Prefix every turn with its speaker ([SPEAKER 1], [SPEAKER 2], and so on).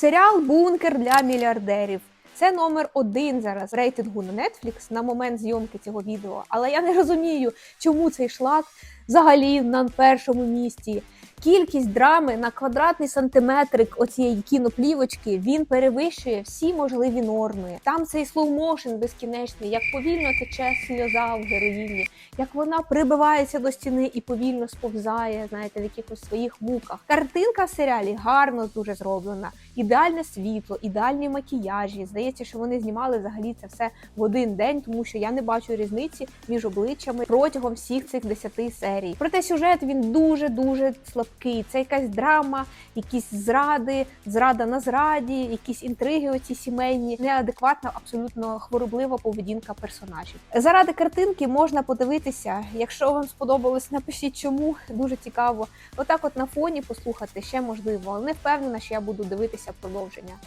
[SPEAKER 1] Серіал Бункер для мільярдерів. Це номер один зараз рейтингу на Netflix на момент зйомки цього відео. Але я не розумію, чому цей шлак взагалі на першому місці. Кількість драми на квадратний сантиметрик оцієї кіноплівочки він перевищує всі можливі норми. Там цей слоумошен безкінечний, як повільно тече сльоза в героїні, як вона прибивається до стіни і повільно сповзає, знаєте, в якихось своїх муках. Картинка в серіалі гарно дуже зроблена. Ідеальне світло, ідеальні макіяжі. Здається, що вони знімали взагалі це все в один день, тому що я не бачу різниці між обличчями протягом всіх цих 10 серій. Проте сюжет він дуже дуже слабкий. Це якась драма, якісь зради, зрада на зраді, якісь інтриги оці сімейні, неадекватна, абсолютно хвороблива поведінка персонажів. Заради картинки можна подивитися. Якщо вам сподобалось, напишіть чому дуже цікаво. Отак, от на фоні послухати ще можливо, але не впевнена, що я буду дивитися продовження.